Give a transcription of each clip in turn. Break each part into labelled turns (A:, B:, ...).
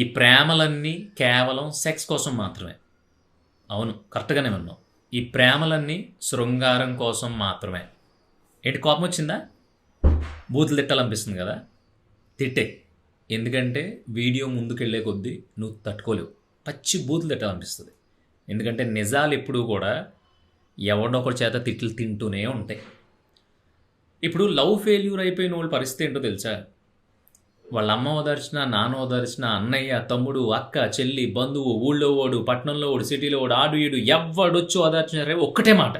A: ఈ ప్రేమలన్నీ కేవలం సెక్స్ కోసం మాత్రమే. అవును కరెక్ట్గానే ఉన్నాం ఈ ప్రేమలన్నీ శృంగారం కోసం మాత్రమే. ఏంటి కోపం వచ్చిందా? బూతులు తిట్టాలనిపిస్తుంది కదా? తిట్టే. ఎందుకంటే వీడియో ముందుకెళ్ళే కొద్దీ నువ్వు తట్టుకోలేవు. పచ్చి బూతులు తిట్టాలనిపిస్తుంది. ఎందుకంటే నిజాలు ఎప్పుడూ కూడా ఎవడొకరి చేత తిట్లు తింటూనే ఉంటాయి. ఇప్పుడు లవ్ ఫెయిల్యూర్ అయిపోయిన వాళ్ళ పరిస్థితి ఏంటో తెలుసా? వాళ్ళ అమ్మ ఓదార్చిన నాన్న ఓదార్చిన అన్నయ్య తమ్ముడు అక్క చెల్లి బంధువు ఊళ్ళో ఓడు పట్టణంలో ఓడు సిటీలో ఓడు ఆడు ఈడు ఎవడొచ్చు ఓదార్చినారే ఒక్కటే మాట.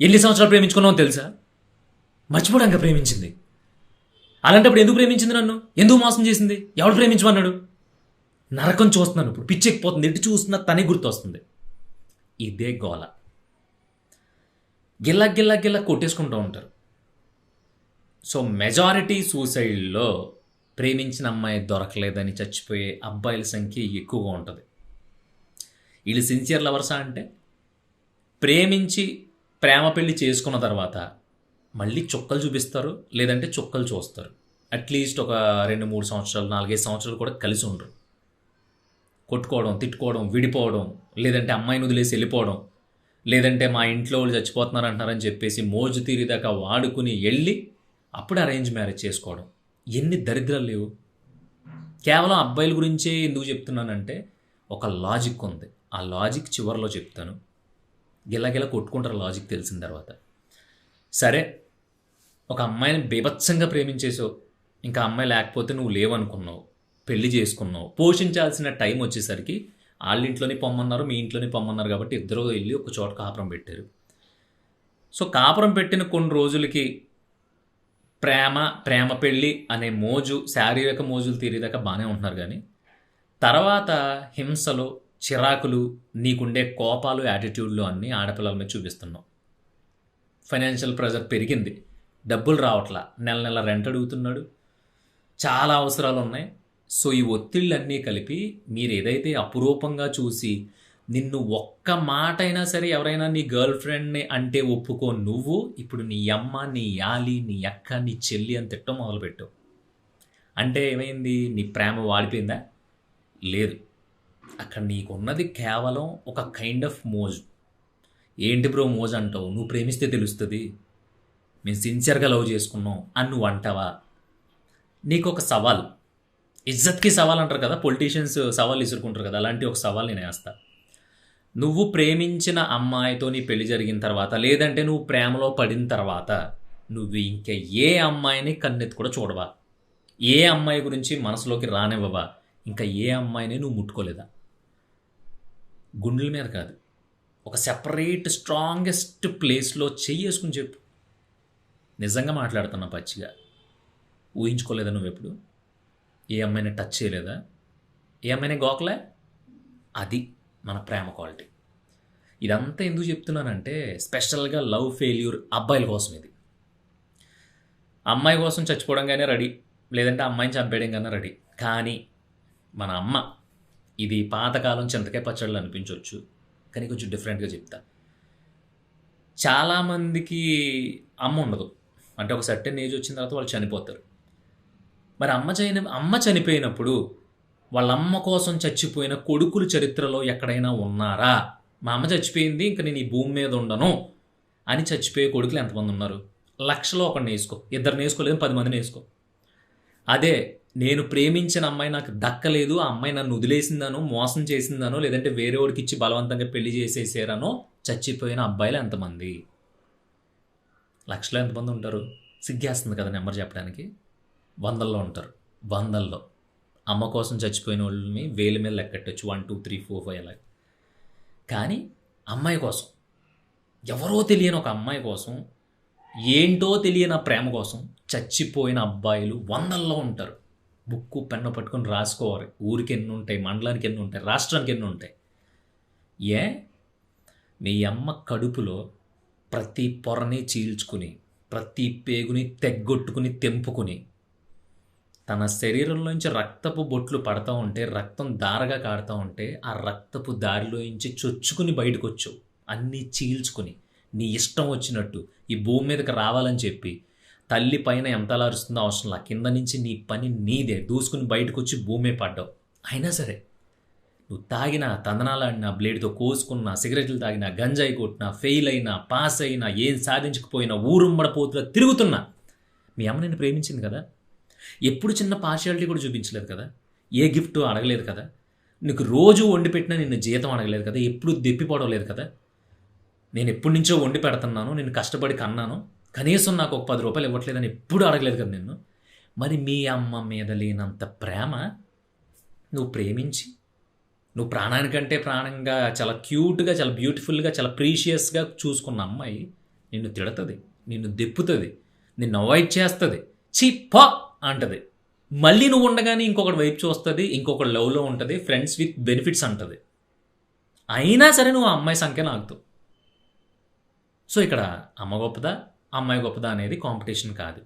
A: ఎన్ని సంవత్సరాలు ప్రేమించుకున్నావు తెలుసా? మర్చిపోవడానికి ప్రేమించింది. అలాంటప్పుడు ఎందుకు ప్రేమించింది నన్ను? ఎందుకు మోసం చేసింది? ఎవడు ప్రేమించమన్నాడు? నరకం చూస్తున్నాను ఇప్పుడు. పిచ్చెక్కిపోతుంది ఎటు చూస్తున్నా తనే గుర్తొస్తుంది. ఇదే గోల. గిల్లా గిల్లా గిల్లా కొట్టేసుకుంటూ ఉంటారు. సో మెజారిటీ సూసైడ్లో ప్రేమించిన అమ్మాయి దొరకలేదని చచ్చిపోయే అబ్బాయిల సంఖ్య ఎక్కువగా ఉంటుంది. వీళ్ళు సిన్సియర్ లవర్సా అంటే? ప్రేమించి ప్రేమ పెళ్ళి చేసుకున్న తర్వాత మళ్ళీ చుక్కలు చూపిస్తారు లేదంటే చుక్కలు చూస్తారు. అట్లీస్ట్ ఒక రెండు మూడు సంవత్సరాలు నాలుగైదు సంవత్సరాలు కూడా కలిసి ఉండరు. కొట్టుకోవడం తిట్టుకోవడం విడిపోవడం లేదంటే అమ్మాయిని వదిలేసి వెళ్ళిపోవడం లేదంటే మా ఇంట్లో వాళ్ళు చచ్చిపోతున్నారు అంటారని చెప్పేసి మోజు తీరిదాకా వాడుకుని వెళ్ళి అప్పుడు అరేంజ్ మ్యారేజ్ చేసుకోవడం. ఎన్ని దరిద్రాలు లేవు. కేవలం అబ్బాయిల గురించే ఎందుకు చెప్తున్నానంటే ఒక లాజిక్ ఉంది. ఆ లాజిక్ చివరిలో చెప్తాను. గిల్లగిల్ల కొట్టుకుంటారు లాజిక్ తెలిసిన తర్వాత. సరే ఒక అమ్మాయిని బీభత్సంగా ప్రేమించేసావు ఇంకా అమ్మాయి లేకపోతే నువ్వు లేవనుకున్నావు. పెళ్ళి చేసుకున్నావు. పోషించాల్సిన టైం వచ్చేసరికి వాళ్ళ ఇంట్లోనే పొమ్మన్నారు మీ ఇంట్లోనే పొమ్మన్నారు కాబట్టి ఇద్దరు వెళ్ళి ఒక చోట కాపురం పెట్టారు. సో కాపురం పెట్టిన కొన్ని రోజులకి ప్రేమ ప్రేమ పెళ్ళి అనే మోజు శారీరక మోజులు తీరేదాకా బాగానే ఉంటున్నారు కానీ తర్వాత హింసలు చిరాకులు నీకుండే కోపాలు యాటిట్యూడ్లు అన్నీ ఆడపిల్లల మీద చూపిస్తున్నావు ఫైనాన్షియల్ ప్రెజర్ పెరిగింది. డబ్బులు రావట్లా. నెల నెల రెంట్ అడుగుతున్నాడు. చాలా అవసరాలు ఉన్నాయి. సో ఈ ఒత్తిళ్ళన్నీ కలిపి మీరు ఏదైతే అపురూపంగా చూసి నిన్ను ఒక్క మాట అయినా సరే ఎవరైనా నీ గర్ల్ ఫ్రెండ్ని అంటే ఒప్పుకో. నువ్వు ఇప్పుడు నీ అమ్మ నీ యాలి నీ అక్క నీ చెల్లి అని తిట్టం మొదలుపెట్టు. అంటే ఏమైంది? నీ ప్రేమ వాడిపోయిందా? లేదు. అక్కడ నీకున్నది కేవలం ఒక కైండ్ ఆఫ్ మోజు. ఏంటి బ్రో మోజ్ అంటావు? నువ్వు ప్రేమిస్తే తెలుస్తుంది. మేము సిన్సియర్గా లవ్ చేసుకున్నాం అని నువ్వు అంటావా? నీకు ఒక సవాల్. ఇజ్జత్కి సవాల్ అంటారు కదా? పొలిటీషియన్స్ సవాల్ ఇసురుకుంటారు కదా? అలాంటి ఒక సవాల్ నేను వేస్తాను నువ్వు ప్రేమించిన అమ్మాయితో నీ పెళ్ళి జరిగిన తర్వాత లేదంటే నువ్వు ప్రేమలో పడిన తర్వాత నువ్వు ఇంకా ఏ అమ్మాయిని కన్నెత్తి కూడా చూడవా? ఏ అమ్మాయి గురించి మనసులోకి రానివ్వవా? ఇంకా ఏ అమ్మాయిని నువ్వు ముట్టుకోలేదా? గుండెల మీద కాదు. ఒక సెపరేట్ స్ట్రాంగెస్ట్ ప్లేస్లో చెయ్యేసుకుని చెప్పు. నిజంగా మాట్లాడుతున్నా పచ్చిగా. ఊహించుకోలేదా నువ్వు ఎప్పుడు? ఏ అమ్మాయిని టచ్ చేయలేదా? ఏ అమ్మాయిని గోకలే? అది. మన ప్రేమ క్వాలిటీ. ఇదంతా ఎందుకు చెప్తున్నానంటే స్పెషల్గా లవ్ ఫెయిల్యూర్ అబ్బాయిల కోసం ఇది. అమ్మాయి కోసం చచ్చిపోవడంగానే రెడీ లేదంటే అమ్మాయిని చంపేయడం కానీ రెడీ. కానీ మన అమ్మ ఇది పాతకాలం చింతకాయ పచ్చళ్ళు అనిపించవచ్చు కానీ కొంచెం డిఫరెంట్గా చెప్తా. చాలామందికి అమ్మ ఉండదు. అంటే ఒక సర్టెన్ ఏజ్ వచ్చిన తర్వాత వాళ్ళు చనిపోతారు. మరి అమ్మ చని అమ్మ చనిపోయినప్పుడు వాళ్ళ అమ్మ కోసం చచ్చిపోయిన కొడుకులు చరిత్రలో ఎక్కడైనా ఉన్నారా? మా అమ్మ చచ్చిపోయింది ఇంకా నేను ఈ భూమి మీద ఉండను అని చచ్చిపోయే కొడుకులు ఎంతమంది ఉన్నారు? లక్షలో ఒకరిని వేసుకో. ఇద్దరిని వేసుకోలేదు పది మందిని వేసుకో. అదే నేను ప్రేమించిన అమ్మాయి నాకు దక్కలేదు ఆ అమ్మాయి నన్ను వదిలేసిందనో మోసం చేసిందనో లేదంటే వేరే వాడికి ఇచ్చి బలవంతంగా పెళ్ళి చేసేసారనో చచ్చిపోయిన అబ్బాయిలు ఎంతమంది? లక్షలో ఎంతమంది ఉంటారు? సిగ్గేస్తుంది కదా నెంబర్ చెప్పడానికి. వందల్లో ఉంటారు. వందల్లో. అమ్మ కోసం చచ్చిపోయిన వాళ్ళని వేలు మీద లెక్కట్టచ్చు. One two three four five అలా కానీ అమ్మాయి కోసం ఎవరో తెలియని ఒక అమ్మాయి కోసం ఏంటో తెలియని ప్రేమ కోసం చచ్చిపోయిన అబ్బాయిలు వందల్లో ఉంటారు. బుక్కు పెన్ను పట్టుకొని రాసుకోవాలి. ఊరికి ఎన్ని ఉంటాయి? మండలానికి ఎన్ని ఉంటాయి? రాష్ట్రానికి ఎన్ని ఉంటాయి? ఏ? మీ అమ్మ కడుపులో ప్రతి పొరని చీల్చుకుని ప్రతి పేగుని తెగ్గొట్టుకుని తెంపుకుని తన శరీరంలోంచి రక్తపు బొట్లు పడతా ఉంటే రక్తం దారగా కాడుతూ ఉంటే ఆ రక్తపు దారిలోంచి చొచ్చుకుని బయటకు వచ్చావు అన్నీ చీల్చుకుని నీ ఇష్టం వచ్చినట్టు ఈ భూమి మీదకి రావాలని చెప్పి తల్లి పైన ఎంత అలా అరుస్తుందో అవసరం లా. కింద నుంచి నీ పని నీదే. దూసుకుని బయటకు వచ్చి భూమే పడ్డావు. అయినా సరే నువ్వు తాగినా తందనాలాడినా బ్లేడ్తో కోసుకున్నా సిగరెట్లు తాగినా గంజాయి కొట్టినా ఫెయిల్ అయినా పాస్ అయినా ఏం సాధించకపోయినా ఊరుమ్మడపోతున్నా తిరుగుతున్నా. మీ అమ్మ నేను ప్రేమించింది కదా? ఎప్పుడు చిన్న పార్షియాలిటీ కూడా చూపించలేదు కదా? ఏ గిఫ్ట్ అడగలేదు కదా? నీకు రోజు వండి పెట్టినా నిన్ను జీతం అడగలేదు కదా? ఎప్పుడు దెప్పిపోవడం లేదు కదా? నేను ఎప్పటి నుంచో వండి పెడుతున్నాను నేను కష్టపడి కన్నాను కనీసం నాకు ఒక పది రూపాయలు ఇవ్వట్లేదని ఎప్పుడు అడగలేదు కదా నిన్ను? మరి మీ అమ్మ మీద లేనంత ప్రేమ నువ్వు ప్రేమించి నువ్వు ప్రాణానికంటే ప్రాణంగా చాలా క్యూట్గా చాలా బ్యూటిఫుల్గా చాలా ప్రీషియస్గా చూసుకున్న అమ్మాయి నిన్ను తిడుతుంది నిన్ను దెప్పుతుంది నిన్ను అవాయిడ్ చేస్తుంది. చీ పా! అంటది. మళ్ళీ నువ్వు ఉండగానే ఇంకొకటి వైపు చూస్తుంది ఇంకొకటి లవ్లో ఉంటుంది ఫ్రెండ్స్ విత్ బెనిఫిట్స్ అంటది. అయినా సరే నువ్వు ఆ అమ్మాయి సంఖ్య ఆగుతావు సో ఇక్కడ అమ్మ గొప్పదా అమ్మాయి గొప్పదా అనేది కాంపిటీషన్ కాదు.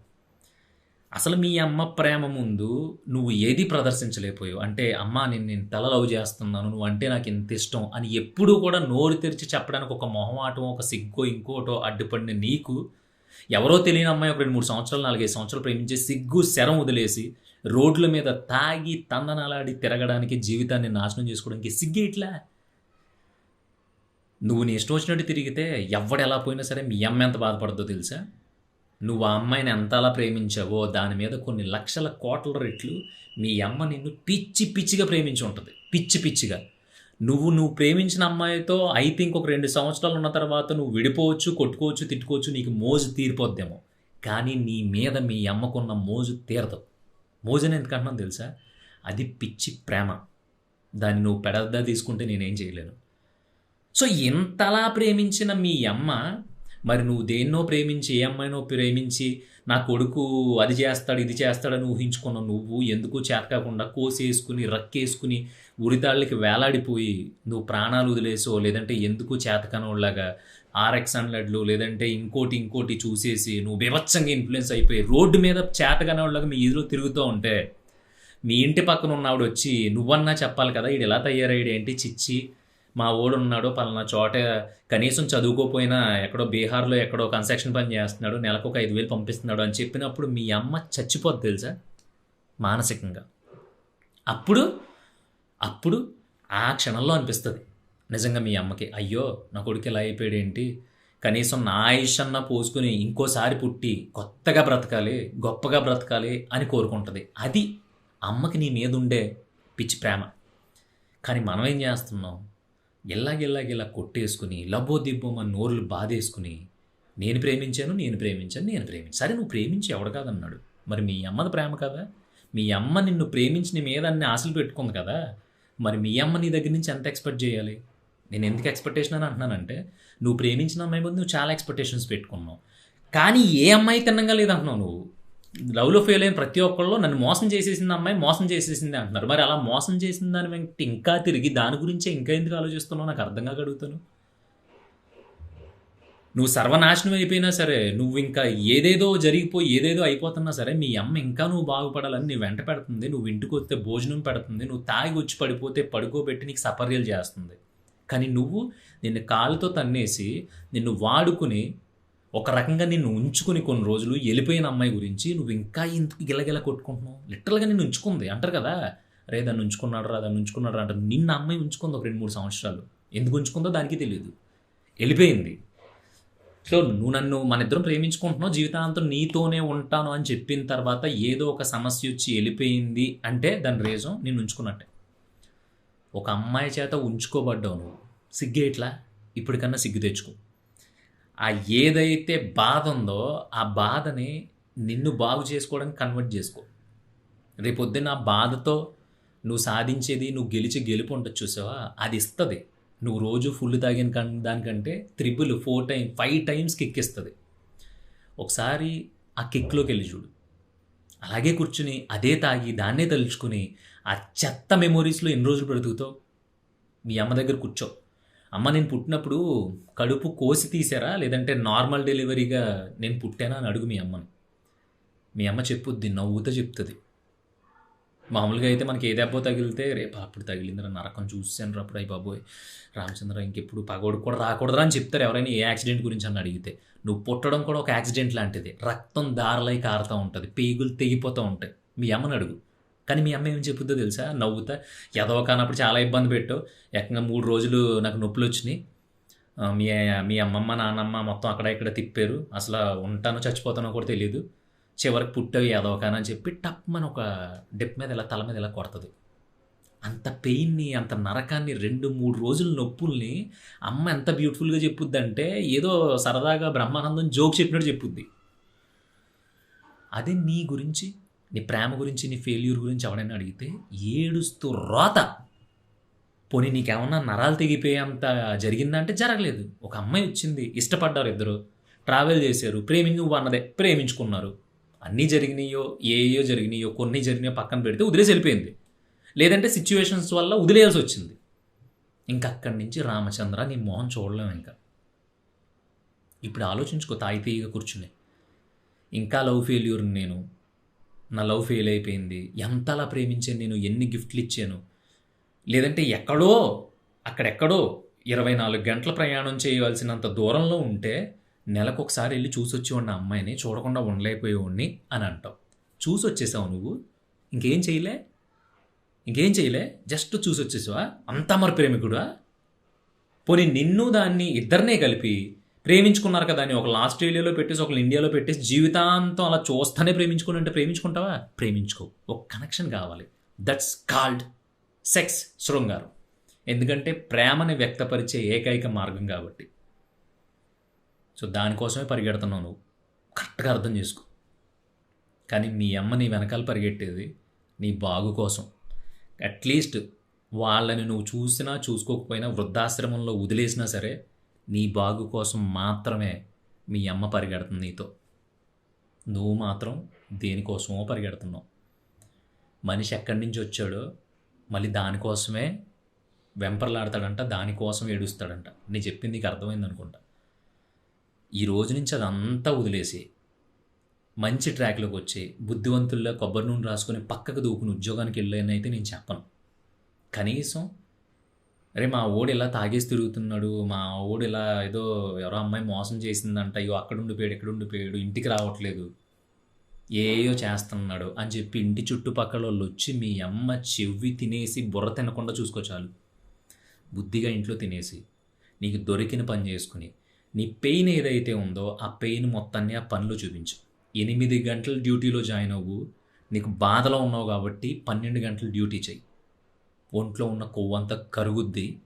A: అసలు మీ అమ్మ ప్రేమ ముందు నువ్వు ఏది ప్రదర్శించలేకపోయావు? అంటే అమ్మ నేను నేను తల లవ్ చేస్తున్నాను నువ్వు అంటే నాకు ఇంత ఇష్టం అని ఎప్పుడూ కూడా నోరు తెరిచి చెప్పడానికి ఒక మొహమాటం ఒక సిగ్గో ఇంకోటో అడ్డుపడిన నీకు ఎవరో తెలియని అమ్మాయి ఒక రెండు మూడు సంవత్సరాలు నాలుగైదు సంవత్సరాలు ప్రేమించే సిగ్గు శరం వదిలేసి రోడ్ల మీద తాగి తందనాలాడి తిరగడానికి జీవితాన్ని నాశనం చేసుకోవడానికి సిగ్గి ఇట్లా? నువ్వు నీ ఇష్టం వచ్చినట్టు తిరిగితే ఎవడు ఎలా పోయినా సరే మీ అమ్మ ఎంత బాధపడద్దో తెలుసా? నువ్వు ఆ అమ్మాయిని ఎంత అలా ప్రేమించావో దాని మీద కొన్ని లక్షల కోట్ల రెట్లు మీ అమ్మ నిన్ను పిచ్చి పిచ్చిగా ప్రేమించి ఉంటుంది. పిచ్చి పిచ్చిగా. నువ్వు నువ్వు ప్రేమించిన అమ్మాయితో ఐ థింక్ ఒక రెండు సంవత్సరాలు ఉన్న తర్వాత నువ్వు విడిపోవచ్చు కొట్టుకోవచ్చు తిట్టుకోవచ్చు నీకు మోజు తీరిపోద్దేమో. కానీ నీ మీద మీ అమ్మకున్న మోజు తీరదు. మోజుని ఎందుకంటున్నాను తెలుసా? అది పిచ్చి ప్రేమ. దాన్ని నువ్వు పెడద్దా తీసుకుంటే నేనేం చేయలేను. సో ఇంతలా ప్రేమించిన మీ అమ్మ మరి నువ్వు దేన్నో ప్రేమించి ఏ అమ్మాయినో ప్రేమించి నా కొడుకు అది చేస్తాడు ఇది చేస్తాడని ఊహించుకున్న నువ్వు ఎందుకు చేతకాకుండా కోసేసుకుని రక్కేసుకుని ఉరితాళ్ళకి వేలాడిపోయి నువ్వు ప్రాణాలు వదిలేసో లేదంటే ఎందుకు చేతకనోళ్ళగా ఆర్ఎక్స్ హండ్రెడ్లు లేదంటే ఇంకోటి ఇంకోటి చూసేసి నువ్వు బీభత్సంగా ఇన్ఫ్లుయెన్స్ అయిపోయి రోడ్డు మీద చేతకనోళ్ళగా మీ ఇదిలో తిరుగుతూ ఉంటే మీ ఇంటి పక్కన ఉన్నవాడు వచ్చి నువ్వన్నా చెప్పాలి కదా ఈడు ఎలా తయారయ్యాడు ఏంటి చిచ్చి? మా ఓడు ఉన్నాడు పలానా చోట కనీసం చదువుకోపోయినా ఎక్కడో బీహార్లో ఎక్కడో కన్స్ట్రక్షన్ పని చేస్తున్నాడు నెలకు ఒక ఐదు వేలు పంపిస్తున్నాడు అని చెప్పినప్పుడు మీ అమ్మ చచ్చిపోద్ది తెలుసా? మానసికంగా. అప్పుడు అప్పుడు ఆ క్షణంలో అనిపిస్తుంది నిజంగా మీ అమ్మకి. అయ్యో నా కొడుకు ఇలా అయిపోయాడు ఏంటి కనీసం నా ఆయుష్ పోసుకుని ఇంకోసారి పుట్టి కొత్తగా బ్రతకాలి గొప్పగా బ్రతకాలి అని కోరుకుంటుంది. అది అమ్మకి నీ మీద ఉండే పిచ్చి ప్రేమ. కానీ మనం ఏం చేస్తున్నాం? ఎల్లాగెల్లాగెల్లా కొట్టేసుకుని లబ్బో దిబ్బో మన బాధేసుకుని నేను ప్రేమించాను నేను ప్రేమించాను నేను ప్రేమించాను సరే నువ్వు ప్రేమించి ఎవడు కాదన్నాడు? మరి మీ అమ్మది ప్రేమ కదా? మీ అమ్మ నిన్ను ప్రేమించి నీ మీద అన్ని ఆశలు పెట్టుకుంది కదా? మరి మీ అమ్మ నీ దగ్గర నుంచి ఎంత ఎక్స్పెక్ట్ చేయాలి? నేను ఎందుకు ఎక్స్పెక్టేషన్ అని అంటున్నానంటే నువ్వు ప్రేమించిన అమ్మాయి ముందు నువ్వు చాలా ఎక్స్పెక్టేషన్స్ పెట్టుకున్నావు. కానీ ఏ అమ్మాయి తిన్నగా లేదంటున్నావు నువ్వు? లవ్లో ఫెయిల్ అయిన ప్రతి ఒక్కళ్ళు నన్ను మోసం చేసేసింది అమ్మాయి మోసం చేసేసింది అంటున్నారు. మరి అలా మోసం చేసిన దాని వెంట ఇంకా తిరిగి దాని గురించే ఇంకా ఎందుకు ఆలోచిస్తున్నావు? నాకు అర్థంగా అడుగుతాను. నువ్వు సర్వనాశనం అయిపోయినా సరే నువ్వు ఇంకా ఏదేదో జరిగిపోయి ఏదేదో అయిపోతున్నా సరే మీ అమ్మ ఇంకా నువ్వు బాగుపడాలని నీ వెంట పెడుతుంది. నువ్వు ఇంటికి వస్తే భోజనం పెడుతుంది. నువ్వు తాగి వచ్చి పడిపోతే పడుకోబెట్టి నీకు సపర్యలు చేస్తుంది. కానీ నువ్వు నిన్ను కాలుతో తన్నేసి నిన్ను వాడుకుని ఒక రకంగా నిన్ను ఉంచుకుని కొన్ని రోజులు వెళ్ళిపోయిన అమ్మాయి గురించి నువ్వు ఇంకా ఎందుకు గిలగిల కొట్టుకుంటున్నావు? లిటరల్గా నిన్ను ఉంచుకుంది అంటారు కదా. రే దాన్ని ఉంచుకున్నాడు రా దాన్ని ఉంచుకున్నాడు రా అంటారు. నిన్న అమ్మాయి ఉంచుకుంది ఒక రెండు మూడు సంవత్సరాలు. ఎందుకు ఉంచుకుందో దానికి తెలియదు. వెళ్ళిపోయింది. సో నువ్వు నన్ను మన ఇద్దరం ప్రేమించుకుంటున్నావు జీవితాంతం నీతోనే ఉంటాను అని చెప్పిన తర్వాత ఏదో ఒక సమస్య వచ్చి వెళ్ళిపోయింది అంటే దాని రీజన్ నేను ఉంచుకున్నట్టే. ఒక అమ్మాయి చేత ఉంచుకోబడ్డావు నువ్వు. సిగ్గే ఇట్లా ఇప్పటికన్నా సిగ్గు తెచ్చుకో. ఆ ఏదైతే బాధ ఉందో ఆ బాధని నిన్ను బాగు చేసుకోవడానికి కన్వర్ట్ చేసుకో. రేపొద్దున ఆ బాధతో నువ్వు సాధించేది నువ్వు గెలిచి గెలుపు ఉంటుంది చూసావా? అది ఇస్తుంది. నువ్వు రోజు ఫుల్ తాగిన కన్ దానికంటే triple four time five times kick ఇస్తుంది. ఒకసారి ఆ కిక్లోకి వెళ్ళి చూడు. అలాగే కూర్చుని అదే తాగి దాన్నే తలుచుకుని ఆ చెత్త మెమొరీస్లో ఎన్ని రోజులు బ్రతుకుతావు? మీ అమ్మ దగ్గర కూర్చో. అమ్మ నేను పుట్టినప్పుడు కడుపు కోసి తీసారా లేదంటే నార్మల్ డెలివరీగా నేను పుట్టానా అని అడుగు మీ అమ్మని. మీ అమ్మ చెప్పుద్ది నవ్వుతో చెప్తుంది. మామూలుగా అయితే మనకి ఏ దెబ్బ తగిలితే రేపు అప్పుడు తగిలిందిరా నరకం చూసాను రా అప్పుడు అయ్యి బాబోయ్. రామచంద్ర ఇంకెప్పుడు పగోడు కూడా రాకూడదురా అని చెప్తారు ఎవరైనా ఏ యాక్సిడెంట్ గురించి అని అడిగితే. నువ్వు పుట్టడం కూడా ఒక యాక్సిడెంట్ లాంటిది. రక్తం దారలై కారుతూ ఉంటుంది పేగులు తెగిపోతూ ఉంటాయి. మీ అమ్మని అడుగు. కానీ మీ అమ్మ ఏం చెప్పుద్దో తెలుసా? నవ్వుతా. ఎదవ కానప్పుడు చాలా ఇబ్బంది పెట్టావు ఏకంగా మూడు రోజులు నాకు నొప్పులు వచ్చినాయి. మీ మీ అమ్మమ్మ నాన్నమ్మ మొత్తం అక్కడ ఇక్కడ తిప్పారు. అసలు ఉంటానో చచ్చిపోతానో కూడా తెలియదు చివరికి పుట్టవి ఎదవకానని చెప్పి టప్ మన ఒక డెప్ మీద ఇలా తల మీద ఇలా కొడుతుంది. అంత పెయిన్ని అంత నరకాన్ని రెండు మూడు రోజుల నొప్పుల్ని అమ్మ ఎంత బ్యూటిఫుల్గా చెప్పుద్దంటే ఏదో సరదాగా బ్రహ్మానందం జోక్ చెప్పినట్టు చెప్పుద్ది. అదే నీ గురించి నీ ప్రేమ గురించి నీ ఫెయిల్యూర్ గురించి ఎవడైనా అడిగితే ఏడుస్తూ రోత. పోనీ నీకేమన్నా నరాలు తెగిపోయేంత జరిగిందంటే జరగలేదు. ఒక అమ్మాయి వచ్చింది ఇష్టపడ్డారు ఇద్దరు. ట్రావెల్ చేశారు ప్రేమి నువ్వు అన్నదే ప్రేమించుకున్నారు. అన్నీ జరిగినాయో ఏయో జరిగినాయో కొన్ని జరిగినాయో పక్కన పెడితే వదిలేసి వెళ్ళిపోయింది. లేదంటే సిచ్యువేషన్స్ వల్ల వదిలేయాల్సి వచ్చింది. ఇంకా అక్కడి నుంచి రామచంద్ర నీ మొహం చూడలేము ఇంకా. ఇప్పుడు ఆలోచించుకో తాయితీగా కూర్చుని. ఇంకా లవ్ ఫెయిల్యూర్ నేను నా లవ్ ఫెయిల్ అయిపోయింది. ఎంతలా ప్రేమించాను నేను? ఎన్ని గిఫ్ట్లు ఇచ్చాను? లేదంటే ఎక్కడో అక్కడెక్కడో ఇరవై నాలుగు గంటల ప్రయాణం చేయవలసినంత దూరంలో ఉంటే నెలకు ఒకసారి వెళ్ళి చూసి వచ్చేవాడిని ఆ అమ్మాయిని చూడకుండా ఉండలేకపోయేవాడిని అని అంటావు. చూసి వచ్చేసావు నువ్వు? ఇంకేం చేయలే? ఇంకేం చేయలే? జస్ట్ చూసి వచ్చేసావా అంతా మరి ప్రేమికుడా? పోనీ నిన్ను దాన్ని ఇద్దరినే కలిపి ప్రేమించుకున్నారు కదా అని ఒకళ్ళు ఆస్ట్రేలియాలో పెట్టేసి ఒకళ్ళు ఇండియాలో పెట్టేసి జీవితాంతం అలా చూస్తానే ప్రేమించుకుని అంటే ప్రేమించుకుంటావా? ప్రేమించుకో. ఒక కనెక్షన్ కావాలి. దట్స్ కాల్డ్ సెక్స్ శృంగారం. ఎందుకంటే ప్రేమని వ్యక్తపరిచే ఏకైక మార్గం కాబట్టి. సో దానికోసమే పరిగెడుతున్నావు నువ్వు. కరెక్ట్గా అర్థం చేసుకో. కానీ మీ అమ్మ నీ వెనకాల పరిగెట్టేది నీ బాగు కోసం. అట్లీస్ట్ వాళ్ళని నువ్వు చూసినా చూసుకోకపోయినా వృద్ధాశ్రమంలో వదిలేసినా సరే నీ బాగు కోసం మాత్రమే మీ అమ్మ పరిగెడుతుంది నీతో. నువ్వు మాత్రం దేనికోసమో పరిగెడుతున్నావు. మనిషి ఎక్కడి నుంచి వచ్చాడో మళ్ళీ దానికోసమే వెంపర్లాడతాడంట దానికోసం ఏడుస్తాడంట. నేను చెప్పింది నీకు అర్థమైంది అనుకుంటా. ఈ రోజు నుంచి అదంతా వదిలేసి మంచి ట్రాక్లోకి వచ్చి బుద్ధివంతుల్లో కొబ్బరి నూనె రాసుకొని పక్కకు దూకుని ఉద్యోగానికి వెళ్ళానైతే అయితే నేను చెప్పను. కనీసం అరే మా ఓడు ఇలా తాగేసి తిరుగుతున్నాడు? మా ఓడు ఇలా ఏదో ఎవరో అమ్మాయి మోసం చేసిందంట. అయ్యో అక్కడ ఉండిపోయాడు ఎక్కడ ఉండిపోయాడు ఇంటికి రావట్లేదు. ఏయో చేస్తున్నాడు అని చెప్పి ఇంటి చుట్టుపక్కల వాళ్ళు వచ్చి మీ అమ్మ చెవి తినేసి బుర్ర తినకుండా చూసుకో చాలు. బుద్ధిగా ఇంట్లో తినేసి నీకు దొరికిన పని చేసుకుని నీ పెయిన్ ఏదైతే ఉందో ఆ పెయిన్ మొత్తాన్ని ఆ పనిలో చూపించు. ఎనిమిది గంటల డ్యూటీలో జాయిన్ అవ్వు. నీకు బాధలో ఉన్నావు కాబట్టి పన్నెండు గంటలు డ్యూటీ చెయ్యి ఒంట్లో ఉన్న కొవ్వంతా కరుగుద్ది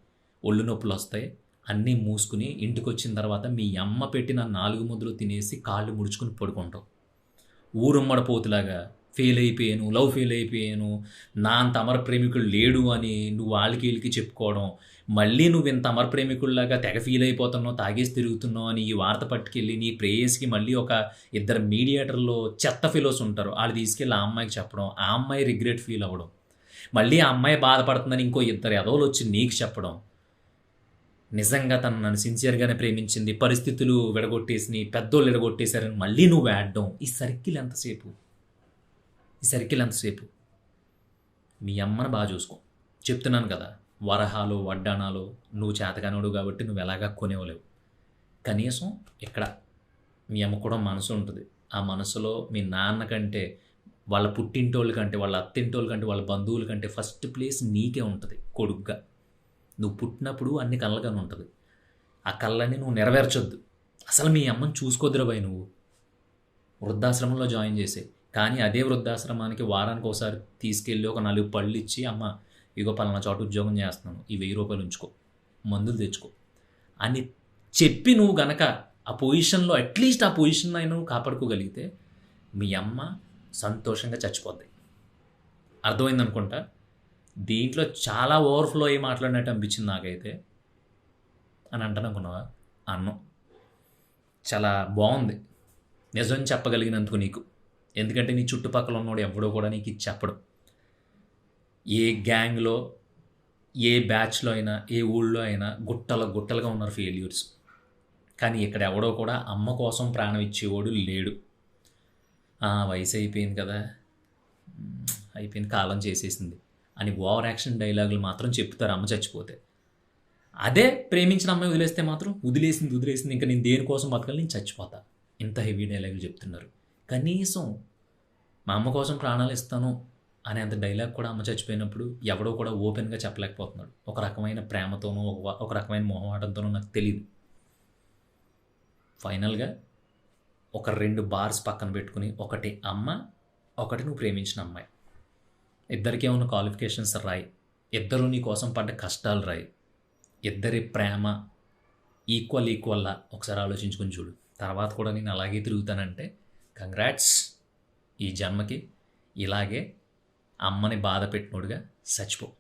A: ఒళ్ళు నొప్పులు వస్తాయి. అన్నీ మూసుకుని ఇంటికి వచ్చిన తర్వాత మీ అమ్మ పెట్టిన నాలుగు ముద్దలు తినేసి కాళ్ళు ముడుచుకుని పడుకుంటావు ఊరుమ్మడపోతులాగా ఫెయిల్ అయిపోయాను లవ్ ఫెయిల్ అయిపోయాను నా అంత అమర ప్రేమికుడు లేడు అని నువ్వు వాళ్ళకి వీళ్ళకి చెప్పుకోవడం మళ్ళీ నువ్వు ఇంత అమర ప్రేమికుల్లాగా తెగ ఫీల్ అయిపోతున్నావు తాగేసి తిరుగుతున్నావు అని ఈ వార్త పట్టుకెళ్ళి నీ ప్రేయస్కి మళ్ళీ ఒక ఇద్దరు మీడియేటర్లో చెత్త ఫీలోస్ ఉంటారు వాళ్ళు తీసుకెళ్ళి ఆ అమ్మాయికి చెప్పడం ఆ అమ్మాయి రిగ్రెట్ ఫీల్ అవ్వడం. మళ్ళీ ఆ అమ్మాయి బాధపడుతుందని ఇంకో ఇద్దరు ఎదవలు వచ్చి నీకు చెప్పడం. నిజంగా తను నన్ను సిన్సియర్గానే ప్రేమించింది. పరిస్థితులు విడగొట్టేసి పెద్దోళ్ళు విడగొట్టేశారని మళ్ళీ నువ్వు ఆడడం ఈ సర్కిల్ ఎంతసేపు ఈ సర్కిల్ ఎంతసేపు మీ అమ్మని బాగా చూసుకో. చెప్తున్నాను కదా వరహాలు వడ్డాణాలు నువ్వు చేతగానోడు కాబట్టి నువ్వు ఎలాగా కొనేవలేవు కనీసం ఇక్కడ మీ అమ్మ కూడా మనసు ఉంటుంది. ఆ మనసులో మీ నాన్న కంటే వాళ్ళ పుట్టింటోళ్ళ కంటే వాళ్ళ అత్తింటోళ్ళ కంటే వాళ్ళ బంధువుల కంటే ఫస్ట్ ప్లేస్ నీకే ఉంటుంది కొడుగ్గా. నువ్వు పుట్టినప్పుడు అన్ని కళ్ళగానే ఉంటుంది. ఆ కళ్ళని నువ్వు నెరవేర్చొద్దు. అసలు మీ అమ్మని చూసుకోద్దురా నువ్వు. వృద్ధాశ్రమంలో జాయిన్ చేసే. కానీ అదే వృద్ధాశ్రమానికి వారానికి ఒకసారి తీసుకెళ్ళి ఒక నాలుగు పళ్ళు ఇచ్చి అమ్మ ఇగో పలానా చోట ఉద్యోగం చేస్తున్నాను. ఈ వెయ్యి రూపాయలు ఉంచుకో. మందులు తెచ్చుకో. అని చెప్పి నువ్వు గనక ఆ పొజిషన్లో అట్లీస్ట్ ఆ పొజిషన్ అయినా నువ్వు కాపాడుకోగలిగితే మీ అమ్మ సంతోషంగా చచ్చిపోద్ది. అర్థమైంది అనుకుంటా దీంట్లో చాలా ఓవర్ఫ్లో అయ్యి మాట్లాడినట్టు అనిపించింది నాకైతే. అని అంటాను అనుకున్నావా అన్నం. చాలా బాగుంది. నిజం చెప్పగలిగినందుకు నీకు. ఎందుకంటే నీ చుట్టుపక్కల ఉన్నోడు ఎవడో కూడా నీకు ఇది చెప్పడు. ఏ గ్యాంగ్లో ఏ బ్యాచ్లో అయినా ఏ ఊళ్ళో అయినా గుట్టల గుట్టలుగా ఉన్నారు ఫెయిల్యూర్స్. కానీ ఇక్కడ ఎవడో కూడా అమ్మ కోసం ప్రాణం ఇచ్చేవాడు లేడు. వయసు అయిపోయింది కదా. అయిపోయింది కాలం చేసేసింది అని ఓవర్ యాక్షన్ డైలాగులు మాత్రం చెప్తారు అమ్మ చచ్చిపోతే. అదే ప్రేమించిన అమ్మాయి వదిలేస్తే మాత్రం వదిలేసింది వదిలేసింది ఇంకా నేను దేనికోసం బతకాలి? నేను చచ్చిపోతా. ఇంత హెవీ డైలాగులు చెప్తున్నారు. కనీసం మా అమ్మ కోసం ప్రాణాలు ఇస్తాను అనే అంత డైలాగ్ కూడా అమ్మ చచ్చిపోయినప్పుడు ఎవడో కూడా ఓపెన్గా చెప్పలేకపోతున్నాడు. ఒక రకమైన ప్రేమతోనో ఒక ఒక రకమైన మొహమాటంతోనో నాకు తెలియదు ఫైనల్గా ఒక రెండు బార్స్ పక్కన పెట్టుకుని ఒకటి అమ్మ ఒకటి నువ్వు ప్రేమించిన అమ్మాయి. ఇద్దరికీ ఉన్న క్వాలిఫికేషన్స్ రాయి. ఇద్దరు నీ కోసం పడ్డ కష్టాలు రాయి. ఇద్దరి ప్రేమ ఈక్వల్ ఈక్వల్లా ఒకసారి ఆలోచించుకుని చూడు. తర్వాత కూడా నేను అలాగే తిరుగుతానంటే కంగ్రాట్స్ ఈ జన్మకి. ఇలాగే అమ్మని బాధ పెట్టినోడుగా చచ్చిపో.